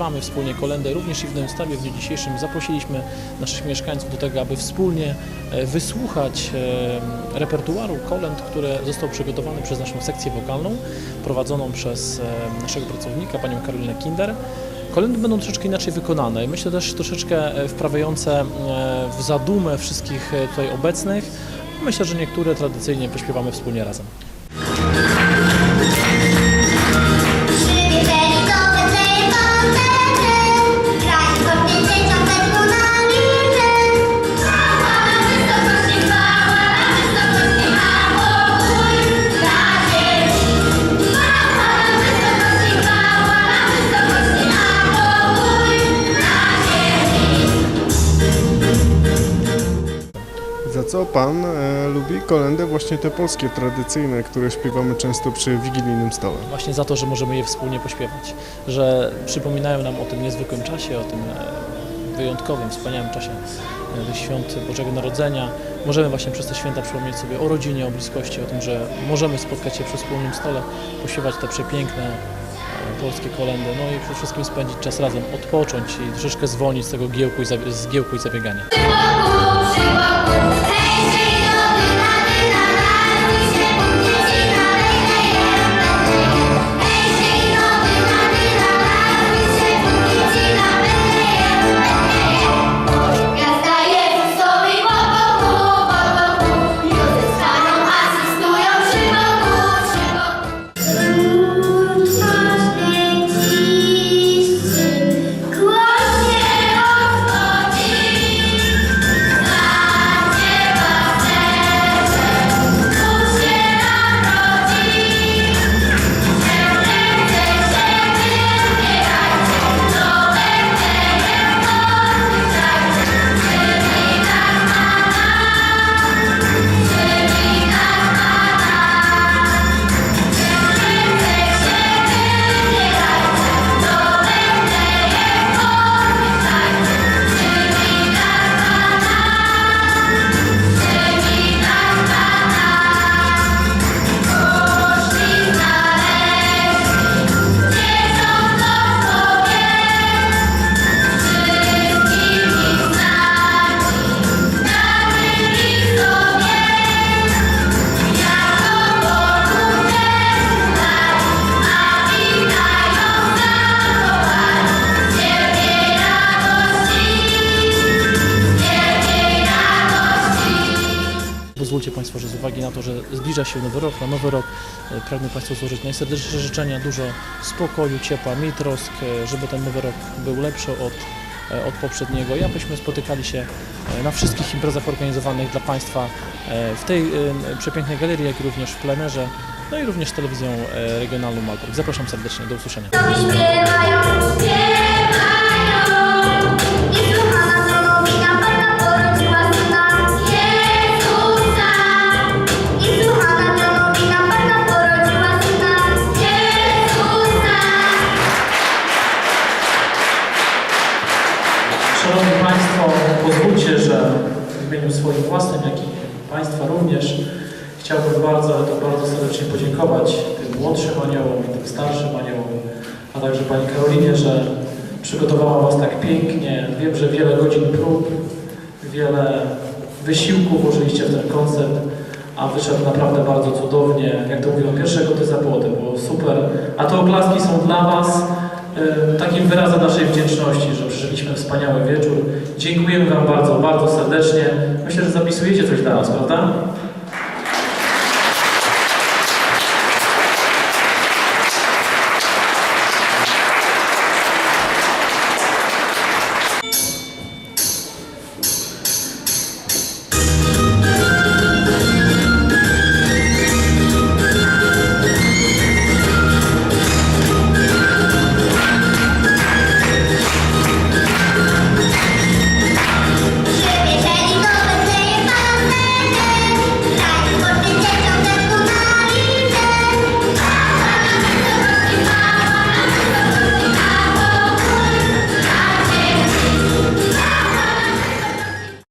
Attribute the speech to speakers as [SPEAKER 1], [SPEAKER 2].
[SPEAKER 1] pośpiewamy wspólnie kolendę, również i w Nowym Stawie w dniu dzisiejszym zaprosiliśmy naszych mieszkańców do tego, aby wspólnie e, wysłuchać e, repertuaru kolęd, które został przygotowany przez naszą sekcję wokalną, prowadzoną przez e, naszego pracownika, panią Karolinę Kinder. Kolendy będą troszeczkę inaczej wykonane myślę też troszeczkę wprawiające w zadumę wszystkich tutaj obecnych. Myślę, że niektóre tradycyjnie pośpiewamy wspólnie razem.
[SPEAKER 2] Co Pan e, lubi kolendy właśnie te polskie, tradycyjne, które śpiewamy często przy wigilijnym stole?
[SPEAKER 1] Właśnie za to, że możemy je wspólnie pośpiewać, że przypominają nam o tym niezwykłym czasie, o tym e, wyjątkowym, wspaniałym czasie e, świąt Bożego Narodzenia. Możemy właśnie przez te święta przypomnieć sobie o rodzinie, o bliskości, o tym, że możemy spotkać się przy wspólnym stole, pośpiewać te przepiękne e, polskie kolendy, no i przede wszystkim spędzić czas razem, odpocząć i troszeczkę zwolnić z tego giełku i, z giełku i zabiegania. Pozwólcie Państwo, że z uwagi na to, że zbliża się nowy rok, na nowy rok e, pragnę Państwu złożyć najserdeczniejsze życzenia, dużo spokoju, ciepła, miej trosk, e, żeby ten nowy rok był lepszy od, e, od poprzedniego i abyśmy spotykali się na wszystkich imprezach organizowanych dla Państwa w tej przepięknej galerii, jak i również w plenerze, no i również telewizją regionalną Malbork. Zapraszam serdecznie, do usłyszenia. Państwo, pozwólcie, że w imieniu swoim własnym, jak i Państwa również chciałbym bardzo, ale to bardzo serdecznie podziękować tym młodszym aniołom i tym starszym aniołom, a także Pani Karolinie, że przygotowała Was tak pięknie. Wiem, że wiele godzin prób, wiele wysiłku włożyliście w ten koncert, a wyszedł naprawdę bardzo cudownie. Jak to mówią, pierwsze koty za płoty, było super. A te oklaski są dla Was takim wyrazem naszej wdzięczności, że przeżyliśmy wspaniały wieczór. Dziękujemy Wam bardzo, bardzo serdecznie. Myślę, że zapisujecie coś dla nas, prawda?